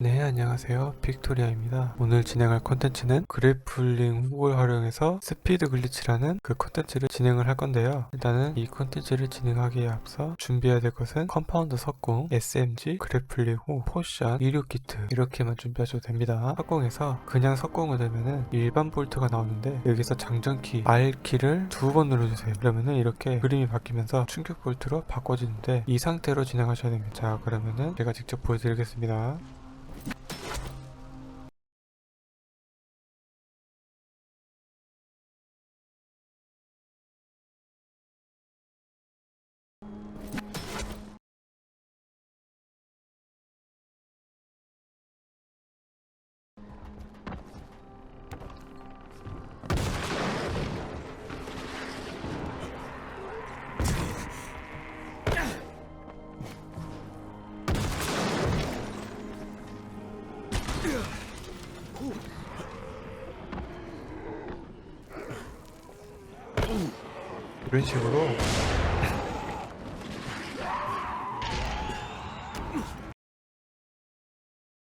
네 안녕하세요. 빅토리아입니다. 오늘 진행할 콘텐츠는 그래플링 훅을 활용해서 스피드 글리치라는 그 콘텐츠를 진행을 할 건데요. 일단은 이 콘텐츠를 진행하기에 앞서 준비해야 될 것은 컴파운드 석궁, SMG, 그래플링 훅, 포션, 이륙 키트 이렇게만 준비하셔도 됩니다. 석궁에서 그냥 석궁을 들면은 일반 볼트가 나오는데 여기서 장전키 R키를 두 번 눌러주세요. 그러면은 이렇게 그림이 바뀌면서 충격 볼트로 바꿔지는데 이 상태로 진행하셔야 됩니다. 자 그러면은 제가 직접 보여드리겠습니다 이런 식으로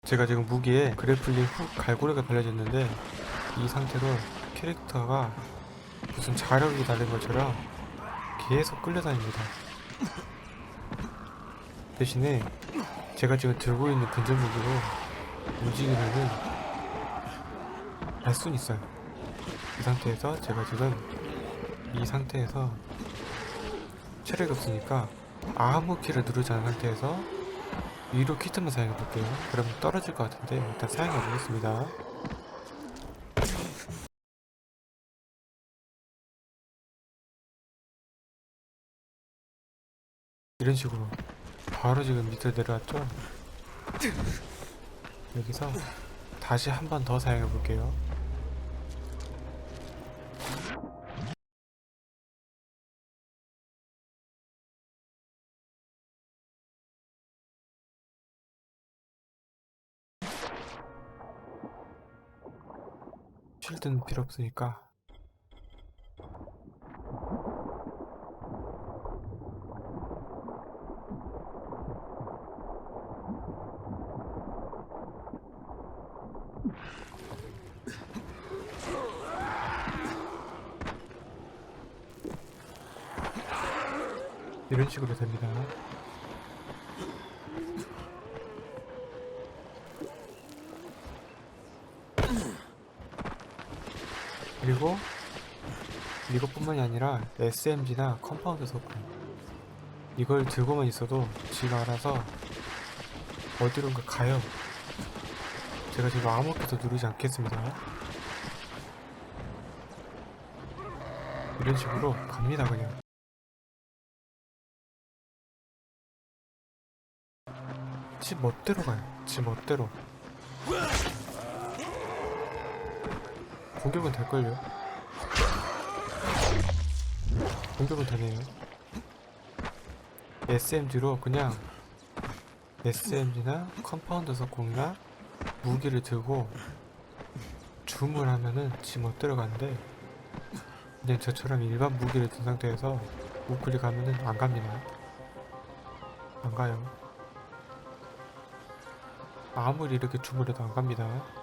제가 지금 무기에 그래플링 훅 갈고리가 달려졌는데 이 상태로 캐릭터가 무슨 자력이 달린 것처럼 계속 끌려다닙니다. 대신에 제가 지금 들고 있는 근접 무기로 움직이면은 알 수는 있어요. 이 상태에서 제가 지금 이 상태에서 체력이 없으니까 아무 키를 누르지 않은 상태에서 위로 키트만 사용해 볼게요. 그러면 떨어질 것 같은데 일단 사용해 보겠습니다. 이런 식으로 바로 지금 밑으로 내려왔죠? 여기서 다시 한 번 더 사용해 볼게요. 쉴드는 필요 없으니까 이런 식으로 됩니다. 그리고 이것뿐만이 아니라 SMG나 컴파운드 소품 이걸 들고만 있어도 지가 알아서 어디론가 가요. 제가 지금 아무것도 누르지 않겠습니다. 이런 식으로 갑니다 그냥. 지 멋대로 가요. 지 멋대로. 공격은 될걸요? 공격은 되네요. SMG로 그냥 SMG나 컴파운드 석공이나 무기를 들고 줌을 하면은 지 멋대로 가는데 그냥 저처럼 일반 무기를 든 상태에서 우클릭 하면은 안 갑니다. 안 가요. 아무리 이렇게 줌을 해도 안 갑니다.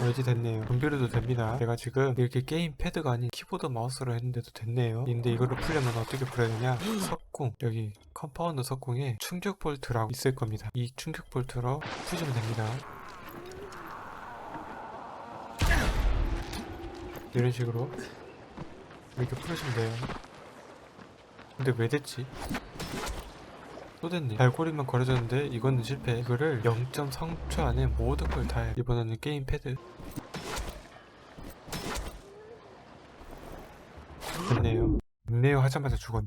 어, 이제 됐네요. 분별해도 됩니다. 제가 지금 이렇게 게임 패드가 아닌 키보드 마우스로 했는데도 됐네요. 근데 이거를 풀려면 어떻게 풀어야 되냐? 석궁, 여기 컴파운드 석궁에 충격 볼트라고 있을 겁니다. 이 충격 볼트로 푸시면 됩니다. 이런 식으로 이렇게 풀으시면 돼요. 근데 왜 됐지? 또 됐네. 알고리만 걸어졌는데 이거는 실패. 이거를 0.3초 안에 모든 걸 다 해. 이번에는 게임 패드. 됐네요. 됐네요 하자마자 죽었네.